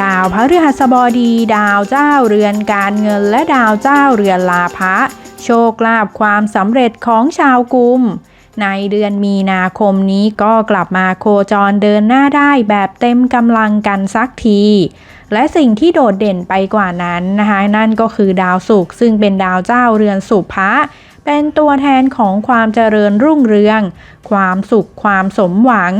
ดาวพระฤหัสบดี ดาวเจ้าเรือนการเงินและดาวเจ้าเรือนลาภะโชคลาภความสำเร็จของชาวกุม ในเดือนมีนาคมนี้ก็กลับมาโคจรเดินหน้าได้แบบเต็มกำลังกันสักที และสิ่งที่โดดเด่นไปกว่านั้นนะคะนั่นก็คือดาวศุกร์ซึ่งเป็นดาวเจ้าเรือนสุภะเป็นตัวแทนของความเจริญรุ่งเรือง ความสุขความสมหวัง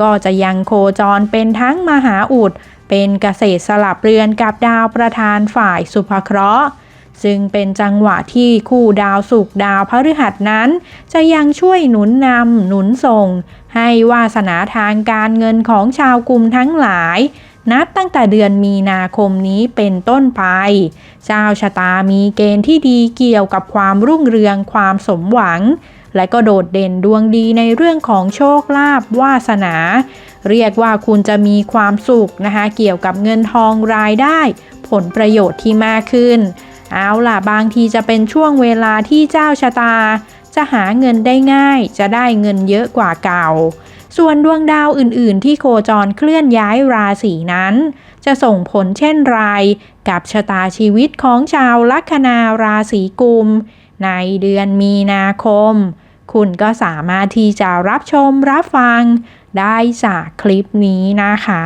ก็จะยังโคจรเป็นทั้งมหาอุด เป็นเกษตรสลับเรือนกับดาวประธานฝ่ายสุภเคราะห์ซึ่งเป็นจังหวะที่คู่ดาวศุกดาวพฤหัสนั้น จะยังช่วยหนุนนำหนุนส่ง ให้วาสนาทางการเงินของชาวกลุ่มทั้งหลาย นับตั้งแต่เดือนมีนาคมนี้เป็นต้นไปเจ้าชะตามีเกณฑ์ที่ดีเกี่ยวกับความรุ่งเรืองความสมหวัง และก็โดดเด่นดวงดีในเรื่องของโชคลาภวาสนา เรียกว่าคุณจะมีความสุขนะคะ เกี่ยวกับเงินทองรายได้ ผลประโยชน์ที่มากขึ้น เอาล่ะบางทีจะเป็นช่วงเวลาที่เจ้าชะตา จะหาเงินได้ง่าย จะได้เงินเยอะกว่าเก่า ส่วนดวงดาวอื่น ๆ ที่โคจรเคลื่อนย้ายราศีนั้น จะส่งผลเช่นไรกับชะตาชีวิตของชาวลัคนาราศีกุมในเดือนมีนาคม คุณก็สามารถที่จะรับชมรับฟังได้จากคลิปนี้นะคะ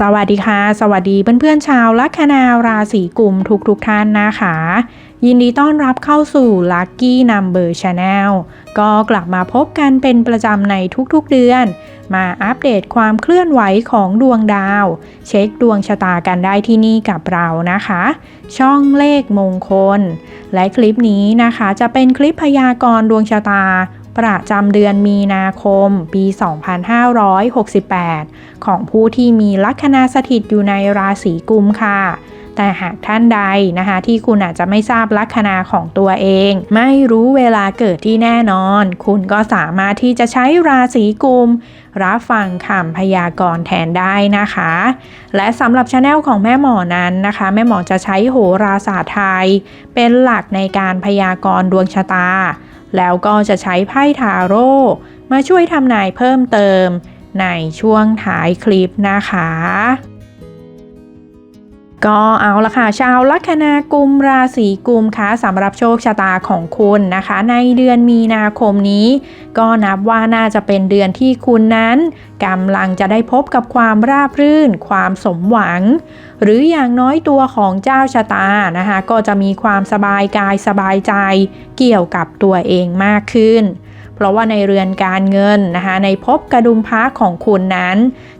สวัสดีค่ะ สวัสดีเพื่อนๆชาวลัคนาราศีกุมทุกๆทท่านนะคะ ยินดีต้อนรับเข้าสู่ Lucky Number Channel ก็กลับมาพบกันเป็นประจำในทุกๆเดือน มาอัปเดตความเคลื่อนไหวของดวงดาว เช็คดวงชะตากันได้ที่นี่กับเรานะคะ ช่องเลขมงคล และคลิปนี้นะคะจะเป็นคลิปพยากรณ์ดวงชะตาประจำเดือนมีนาคม ปี 2568 ของผู้ที่มีลัคนาสถิตอยู่ในราศีกุมค่ะ แต่หากท่านใดนะคะ ที่คุณอาจจะไม่ทราบลัคนาของตัวเอง ไม่รู้เวลาเกิดที่แน่นอน คุณก็สามารถที่จะใช้ราศีกุมรับฟังคำพยากรณ์แทนได้นะคะ และสำหรับช anel ของแม่หมอนั้นนะคะ แม่หมอจะใช้โหราศาสตร์ไทย เป็นหลักในการพยากรณ์ดวงชะตา แล้วก็จะใช้ไพ่ทาโร่มาช่วยทำนายเพิ่มเติมในช่วงท้ายคลิปนะคะ ก็เอาละค่ะชาวลัคนากุมราศีกุมคะสำหรับโชคชะตาของคุณนะคะ ในเดือนมีนาคมนี้ ก็นับว่าน่าจะเป็นเดือนที่คุณนั้นกำลังจะได้พบกับความราบรื่น ความสมหวัง หรืออย่างน้อยตัวของเจ้าชะตานะคะ ก็จะมีความสบายกายสบายใจเกี่ยวกับตัวเองมากขึ้น เพราะว่าในเรือนการเงินนะคะในภพกระดุมพระของคุณนั้น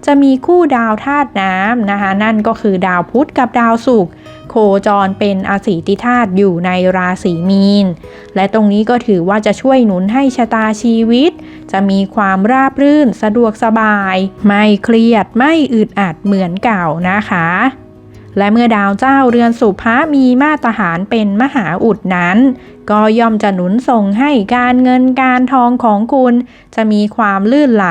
จะมีคู่ดาวธาตุน้ำนะคะนั่นก็คือดาวพุธกับดาวศุกร์โคจรเป็นอสีติธาตุอยู่ในราศีมีน และตรงนี้ก็ถือว่าจะช่วยหนุนให้ชะตาชีวิต จะมีความราบรื่นสะดวกสบาย ไม่เครียดไม่อึดอัดเหมือนเก่านะคะ และเมื่อดาวเจ้าเรือนสุภะมีมาตรฐานเป็นมหาอุดนั้น ก็ย่อมจะหนุนส่งให้การเงินการทองของคุณ จะมีความลื่นไหล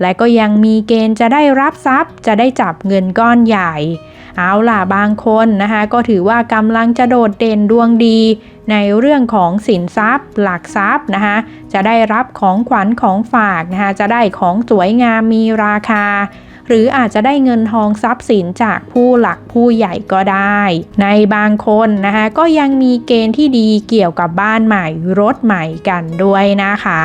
และก็ยังมีเกณฑ์จะได้รับทรัพย์ จะได้จับเงินก้อนใหญ่ เอาล่ะบางคนนะคะ ก็ถือว่ากำลังจะโดดเด่นดวงดี ในเรื่องของสินทรัพย์ หลักทรัพย์นะคะ จะได้รับของขวัญของฝากนะคะ จะได้ของสวยงามมีราคา หรืออาจจะได้เงินทองทรัพย์สินจากผู้หลักผู้ใหญ่ก็ได้ ในบางคนนะคะก็ยังมีเกณฑ์ที่ดีเกี่ยวกับบ้านใหม่รถใหม่กันด้วยนะคะ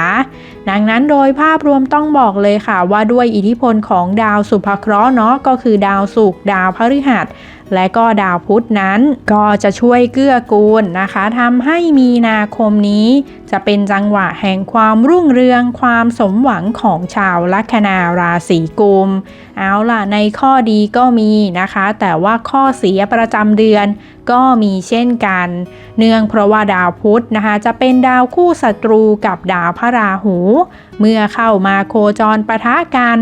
ดังนั้นโดยภาพรวมต้องบอกเลยค่ะว่าด้วยอิทธิพลของดาวสุภเคราะห์เนาะก็คือดาวศุกร์ดาวพฤหัส และก็ดาวพุธนั้นก็จะช่วยเกื้อกูลนะคะทำให้มีนาคมนี้ จะเป็นจังหวะแห่งความรุ่งเรืองความสมหวังของชาวลัคนาราศีกุม เอาล่ะในข้อดีก็มีนะคะ แต่ว่าข้อเสียประจำเดือนก็มีเช่นกัน เนื่องเพราะว่าดาวพุธนะคะจะเป็นดาวคู่ศัตรูกับดาวพระราหู เมื่อเข้ามาโคจรปะทะกัน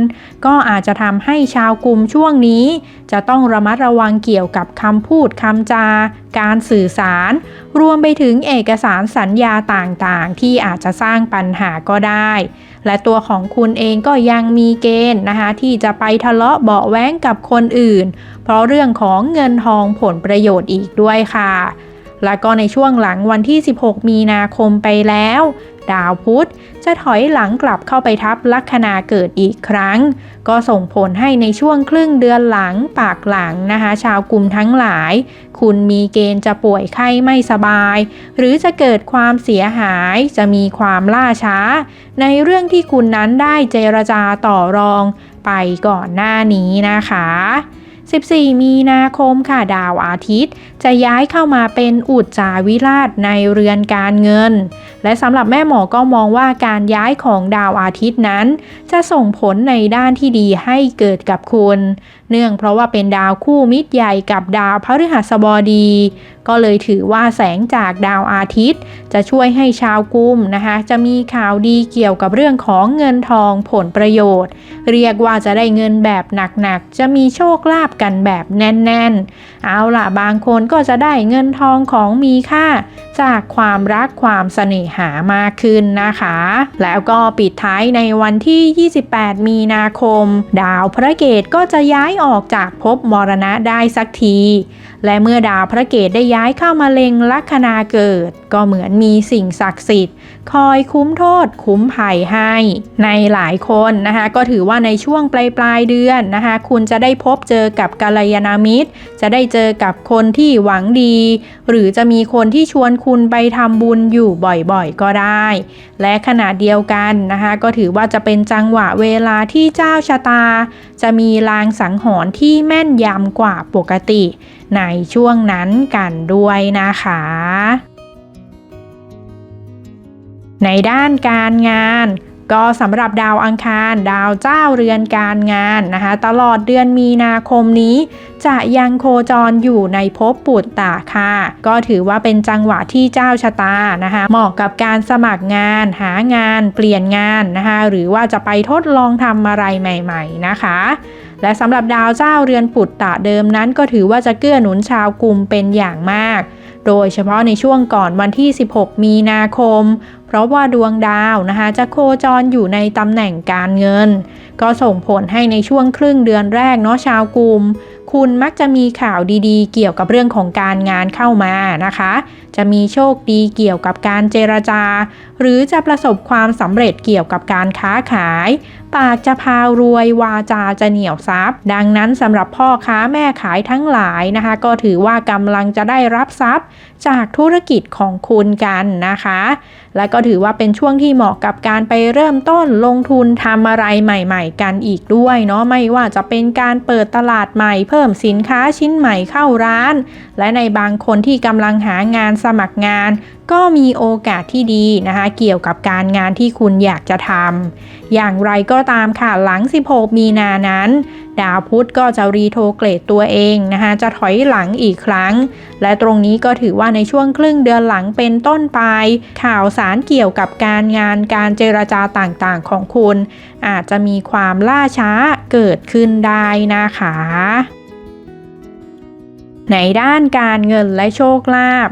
ก็อาจจะทำให้ชาวกลุ่มช่วงนี้ จะต้องระมัดระวังเกี่ยวกี่ยวกับคำพูดคำจา การสื่อสาร รวมไปถึงเอกสารสัญญาต่างๆ ที่อาจจะสร้างปัญหาก็ได้ และตัวของคุณเองก็ยังมีเกณฑ์นะคะ ที่จะไปทะเลาะเบาแว้งกับคนอื่น เพราะเรื่องของเงินทองผลประโยชน์อีกด้วยค่ะ และก็ในช่วงหลังวันที่ 16 มีนาคมไปแล้ว ดาวพุธ จะถอยหลังกลับเข้าไปทับลัคนาเกิดอีกครั้ง ก็ส่งผลให้ในช่วงครึ่งเดือนหลังปากหลังนะคะ ชาวกลุ่มทั้งหลาย คุณมีเกณฑ์จะป่วยไข้ไม่สบาย หรือจะเกิดความเสียหายจะมีความล่าช้า ในเรื่องที่คุณนั้นได้เจรจาต่อรองไปก่อนหน้านี้นะคะ 14 มีนาคมค่ะดาวอาทิตย์ จะย้ายเข้ามาเป็นอุจจาวิราชในเรือนการเงิน และสำหรับแม่หมอก็มองว่าการย้ายของดาวอาทิตย์นั้น จะส่งผลในด้านที่ดีให้เกิดกับคุณ เนื่องเพราะว่าเป็นดาวคู่มิตรใหญ่กับดาวพฤหัสบดี ก็เลยถือว่าแสงจากดาวอาทิตย์ จะช่วยให้ชาวกุมนะคะ จะมีข่าวดีเกี่ยวกับเรื่องของเงินทองผลประโยชน์ เรียกว่าจะได้เงินแบบหนักๆ จะมีโชคลาภกันแบบแน่นๆ เอาล่ะบางคนก็จะได้เงินทองของมีค่า จากความรักความเสน่หามากขึ้นนะคะ แล้วก็ปิดท้ายในวันที่ 28 มีนาคม ดาวพระเกตก็จะย้ายออกจากภพมรณะได้สักที และเมื่อดาวพระเกตได้ย้ายเข้ามาเล็งลัคนาเกิด ก็เหมือนมีสิ่งศักดิ์สิทธิ์ คอยคุ้มโทษคุ้มภัยให้ ในหลายคนนะคะก็ถือว่าในช่วงปลายปลายเดือนนะคะคุณจะได้พบเจอกับกัลยาณมิตร จะได้เจอกับคนที่หวังดี หรือจะมีคนที่ชวนคุณไปทำบุญอยู่บ่อยๆ ก็ได้ และขณะเดียวกันนะคะก็ถือว่าจะเป็นจังหวะเวลาที่เจ้าชะตา จะมีลางสังหรณ์ที่แม่นยำกว่าปกติ ในช่วงนั้นกันด้วยนะคะ ในด้านการงานก็สำหรับดาวอังคารดาวเจ้าเรือนการงานนะคะตลอดเดือนมีนาคมนี้ จะยังโคจรอยู่ในภพปุตตะค่ะ ก็ถือว่าเป็นจังหวะที่เจ้าชะตานะคะเหมาะกับการสมัครงาน หางาน เปลี่ยนงานนะคะหรือว่าจะไปทดลองทำอะไรใหม่ ๆ นะคะ และสำหรับดาวเจ้าเรือนปุตตะเดิมนั้นก็ถือว่าจะเกื้อหนุนชาวกลุ่มเป็นอย่างมาก โดยเฉพาะในช่วงก่อนวันที่ 16 มีนาคม เพราะว่าดวงดาวนะคะจะโคจรอยู่ในตำแหน่งการเงิน ก็ส่งผลให้ในช่วงครึ่งเดือนแรกเนาะชาวกลุ่มคุณมักจะมีข่าวดีๆ เกี่ยวกับเรื่องของการงานเข้ามานะคะ จะมีโชคดีเกี่ยวกับการเจรจา หรือจะประสบความสำเร็จเกี่ยวกับการค้าขาย ปากจะพารวยวาจาจะเหนียวทรัพย์ดังนั้นสำหรับพ่อค้าแม่ขายทั้งหลายนะคะ ก็ถือว่ากำลังจะได้รับทรัพย์จากธุรกิจของคุณกันนะคะ และก็ถือว่าเป็นช่วงที่เหมาะกับการไปเริ่มต้นลงทุนทำอะไรใหม่ ๆ กันอีกด้วยเนาะไม่ว่าจะเป็นการเปิดตลาดใหม่ เพิ่มสินค้าชิ้นใหม่เข้าร้าน และในบางคนที่กำลังหางานสมัครงาน ก็มีโอกาสที่ดีนะคะ เกี่ยวกับการงานที่คุณอยากจะทำอย่างไรก็ตามค่ะหลัง 16 มีนานั้น ดาวพุธก็จะรีโทเกรดตัวเองนะคะจะถอยหลังอีกครั้ง และตรงนี้ก็ถือว่าในช่วงครึ่งเดือนหลังเป็นต้นไป ข่าวสารเกี่ยวกับการงานการเจรจาต่างๆของคุณ อาจจะมีความล่าช้าเกิดขึ้นได้นะคะในด้านการเงินและโชคลาภ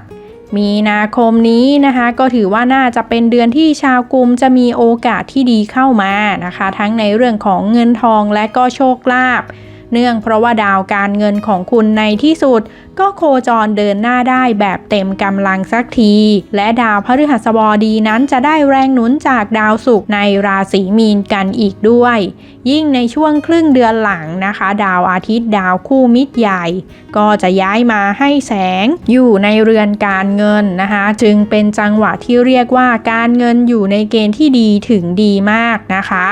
มีนาคมนี้นะคะ ก็ถือว่าน่าจะเป็นเดือนที่ชาวกลุ่มจะมีโอกาสที่ดีเข้ามานะคะ ทั้งในเรื่องของเงินทองและก็โชคลาภเนื่องเพราะว่าดาวการเงินของคุณในที่สุด ก็โคจรเดินหน้าได้แบบเต็มกำลังสักที และดาวพฤหัสบดีนั้นจะได้แรงหนุนจากดาวศุกร์ในราศีมีนกันอีกด้วย ยิ่งในช่วงครึ่งเดือนหลังนะคะ ดาวอาทิตย์ดาวคู่มิตรใหญ่ ก็จะย้ายมาให้แสงอยู่ในเรือนการเงินนะคะ จึงเป็นจังหวะที่เรียกว่าการเงินอยู่ในเกณฑ์ที่ดีถึงดีมากนะคะ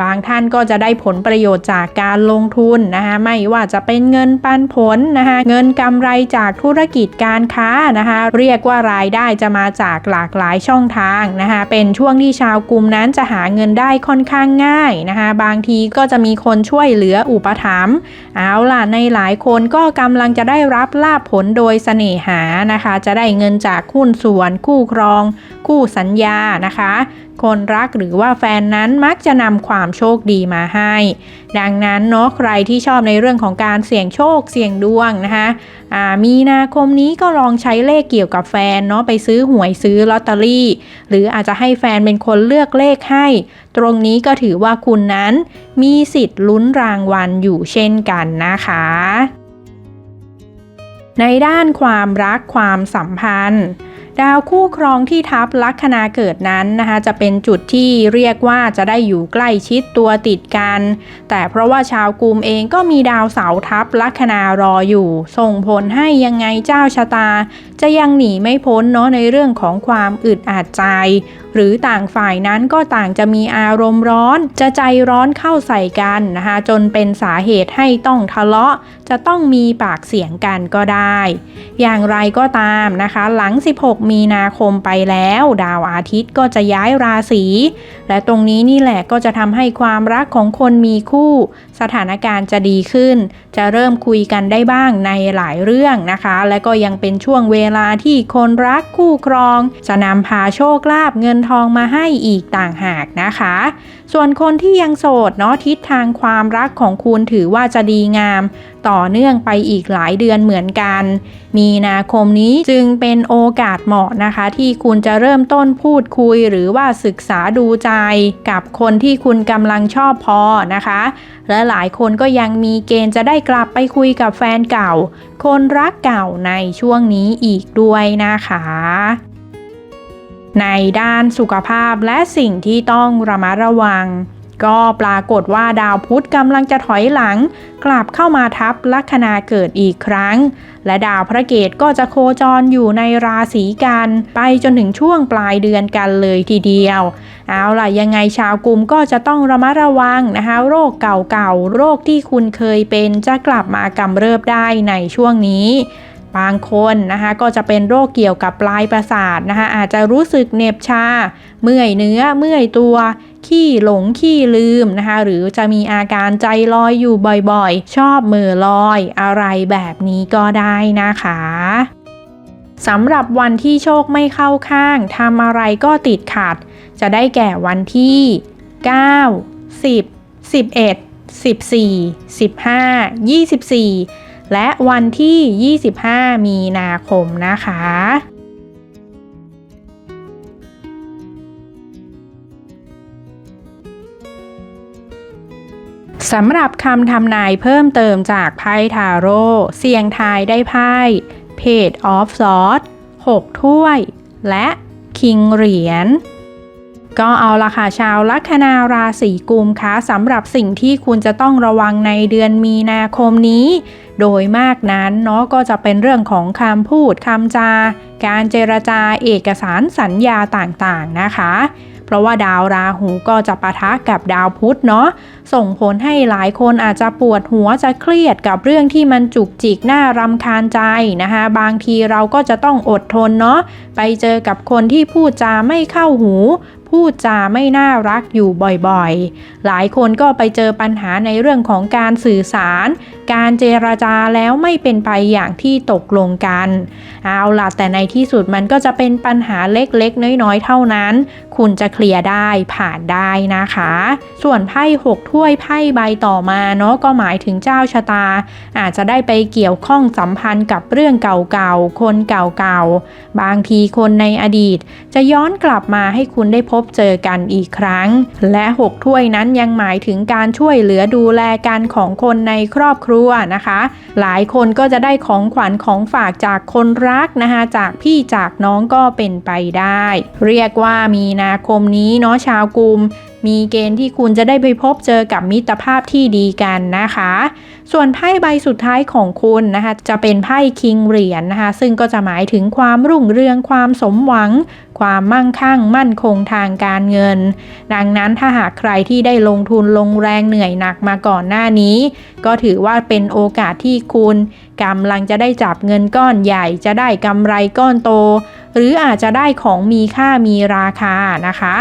บางท่านก็จะได้ผลประโยชน์จากการลงทุนนะคะไม่ว่าจะเป็นเงินปันผลนะคะเงินกำไรจากธุรกิจการค้านะคะ เรียกว่ารายได้จะมาจากหลากหลายช่องทางนะคะเป็นช่วงที่ชาวกลุ่มนั้นจะหาเงินได้ค่อนข้างง่ายนะคะ บางทีก็จะมีคนช่วยเหลืออุปถัมภ์เอาล่ะในหลายคนก็กำลังจะได้รับลาภผลโดยเสน่หานะคะ จะได้เงินจากหุ้นส่วน คู่ครอง คู่สัญญานะคะ คนรักหรือว่าแฟนนั้นมักจะนำความโชคดีมาให้ ดังนั้นเนาะใครที่ชอบในเรื่องของการเสี่ยงโชคเสี่ยงดวงนะคะอ่ามีนาคมนี้ก็ลองใช้เลขเกี่ยวกับแฟนเนาะไปซื้อหวยซื้อลอตเตอรี่ หรืออาจจะให้แฟนเป็นคนเลือกเลขให้ ตรงนี้ก็ถือว่าคุณนั้นมีสิทธิ์ลุ้นรางวัลอยู่เช่นกันนะคะในด้านความรักความสัมพันธ์ ดาวคู่ครองที่ทับลัคนาเกิดนั้นนะคะ จะเป็นจุดที่เรียกว่าจะได้อยู่ใกล้ชิดตัวติดกัน แต่เพราะว่าชาวกุมเองก็มีดาวเสาทับลัคนารออยู่ ส่งผลให้ยังไงเจ้าชะตา จะยังหนีไม่พ้นเนาะในเรื่องของความอึดอัดใจหรือต่างฝ่ายนั้นก็ต่างจะมีอารมณ์ร้อน จะใจร้อนเข้าใส่กันนะคะจนเป็นสาเหตุให้ต้องทะเลาะ จะต้องมีปากเสียงกันก็ได้ อย่างไรก็ตามนะคะ หลัง 16 มีนาคมไปแล้ว ดาวอาทิตย์ก็จะย้ายราศีและตรงนี้นี่แหละก็จะทำให้ความรักของคนมีคู่ สถานการณ์จะดีขึ้น จะเริ่มคุยกันได้บ้างในหลายเรื่องนะคะ และก็ยังเป็นช่วงเวลาที่คนรักคู่ครอง จะนำพาโชคลาภเงินทองมาให้อีกต่างหากนะคะ ส่วนคนที่ยังโสดเนาะทิศทางความรักของคุณถือว่าจะดีงาม ต่อเนื่องไปอีกหลายเดือนเหมือนกัน มีนาคมนี้จึงเป็นโอกาสเหมาะนะคะ ที่คุณจะเริ่มต้นพูดคุยหรือว่าศึกษาดูใจ กับคนที่คุณกำลังชอบพอนะคะ และหลายคนก็ยังมีเกณฑ์จะได้กลับไปคุยกับแฟนเก่า คนรักเก่าในช่วงนี้อีกด้วยนะคะ ในด้านสุขภาพและสิ่งที่ต้องระมัดระวัง ก็ปรากฏว่าดาวพุธกำลังจะถอยหลัง กลับเข้ามาทับลัคนาเกิดอีกครั้ง และดาวพระเกตก็จะโคจรอยู่ในราศีกัน ไปจนถึงช่วงปลายเดือนกันเลยทีเดียว เอาล่ะยังไงชาวกลุ่มก็จะต้องระมัดระวังนะคะโรคเก่าๆโรคที่คุณเคยเป็นจะกลับมากำเริบได้ในช่วงนี้ บางคนนะคะก็จะเป็นโรคเกี่ยวกับปลายประสาทนะคะอาจจะรู้สึกเหน็บชา เมื่อยเนื้อเมื่อยตัว ขี้หลงขี้ลืมนะคะหรือจะมีอาการใจลอยอยู่บ่อยๆ ชอบมือลอยอะไรแบบนี้ก็ได้นะคะสำหรับวันที่โชคไม่เข้าข้างทำอะไรก็ติดขัด จะได้แก่วันที่ 9 10 11 14 15 24 และวันที่ 25 มีนาคมนะคะสำหรับคำทำนายเพิ่มเติมจากไพ่ทาโร่เสียงทายได้ไพ่เพจออฟซอส6ถ้วย และคิงเหรียญ ก็เอาละค่ะชาวลัคนาราศีกุมคะสำหรับสิ่งที่คุณจะต้องระวังในเดือนมีนาคมนี้ โดยมากนั้นเนาะก็จะเป็นเรื่องของคำพูดคำจา การเจรจาเอกสารสัญญาต่างๆนะคะ เพราะว่าดาวราหูก็จะปะทะกับดาวพุธเนาะส่งผลให้หลายคนอาจจะปวดหัวจะเครียดกับเรื่องที่มันจุกจิกน่ารำคาญใจนะคะบางทีเราก็จะต้องอดทนเนาะไปเจอกับคนที่พูดจาไม่เข้าหู พูดจาไม่น่ารักอยู่บ่อยๆ หลายคนก็ไปเจอปัญหาในเรื่องของการสื่อสาร การเจรจาแล้วไม่เป็นไปอย่างที่ตกลงกัน เอาล่ะแต่ในที่สุดมันก็จะเป็นปัญหาเล็กๆ น้อยๆ เท่านั้น คุณจะเคลียร์ได้ผ่านได้นะคะ ส่วนไพ่หกถ้วยไพ่ใบต่อมาเนาะก็หมายถึงเจ้าชะตา อาจจะได้ไปเกี่ยวข้องสัมพันธ์กับเรื่องเก่าๆ คนเก่าๆ บางทีคนในอดีต จะย้อนกลับมาให้คุณได้พบบเจอกันอีกครั้ง และหกถ้วยนั้นยังหมายถึงการช่วยเหลือดูแลกันของคนในครอบครัวนะคะ หลายคนก็จะได้ของขวัญของฝากจากคนรักนะคะจากพี่จากน้องก็เป็นไปได้ เรียกว่ามีนาคมนี้เนาะชาวกุมมีเกณฑ์ที่คุณจะได้ไปพบเจอกับมิตรภาพที่ดีกันนะคะ ส่วนไพ่ใบสุดท้ายของคุณนะคะ จะเป็นไพ่คิงเหรียญนนะคะ ซึ่งก็จะหมายถึงความรุ่งเรืองความสมหวัง ความมั่งคั่งมั่นคงทางการเงิน ดังนั้นถ้าหากใครที่ได้ลงทุนลงแรงเหนื่อยหนักมาก่อนหน้านี้ ก็ถือว่าเป็นโอกาสที่คุณกำลังจะได้จับเงินก้อนใหญ่จะได้กำไรก้อนโต หรืออาจจะได้ของมีค่ามีราคานะคะ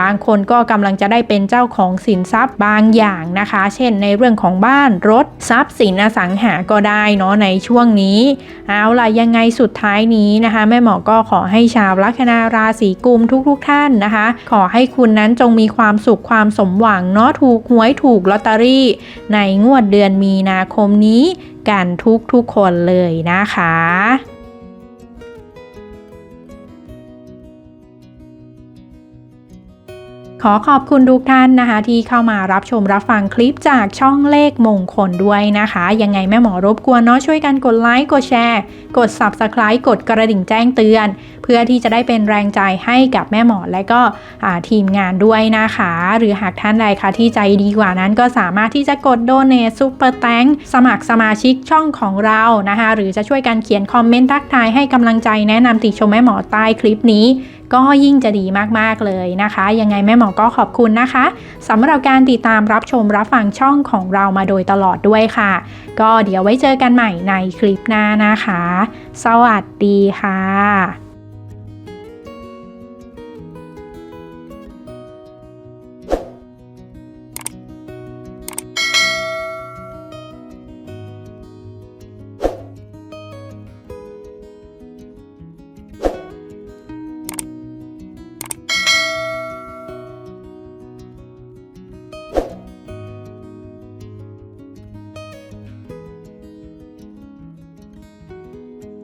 บางคนก็กำลังจะได้เป็นเจ้าของสินทรัพย์บางอย่างนะคะ เช่นในเรื่องของบ้านรถทรัพย์สินอสังหาก็ได้เนาะในช่วงนี้ เอาล่ะยังไงสุดท้ายนี้นะคะแม่หมอก็ขอให้ชาวลัคนาราราศีกุมทุกๆทท่านนะคะ ขอให้คุณนั้นจงมีความสุขความสมหวังเนาะถูกหวยถูกลอตเตอรี่ ในงวดเดือนมีนาคมนี้กันทุกๆคนเลยนะคะ ขอขอบคุณทุกท่านนะคะ ที่เข้ามารับชมรับฟังคลิปจากช่องเลขมงคลด้วยนะคะ ยังไงแม่หมอรบกวนเนาะช่วยกันกดไลค์กดแชร์ กด Subscribe กดกระดิ่งแจ้งเตือน เพื่อที่จะได้เป็นแรงใจให้กับแม่หมอและก็ทีมงานด้วยนะคะ หรือหากท่านใดคะที่ใจดีกว่านั้นก็สามารถที่จะกดโดเน t ซุปเปอร์แตงสมัครสมาชิกช่องของเรานะคะ หรือจะช่วยกันเขียนคอมเมนต์ทักทายให้กำลังใจแนะนำติชมแม่หมอใต้คลิปนี้ ก็ยิ่งจะดีมากๆเลยนะคะ ยังไงแม่หมอก็ขอบคุณนะคะสำหรับการติดตามรับชมรับฟังช่องของเรามาโดยตลอดด้วยค่ะ ก็เดี๋ยวไว้เจอกันใหม่ในคลิปหน้านะคะ สวัสดีค่ะ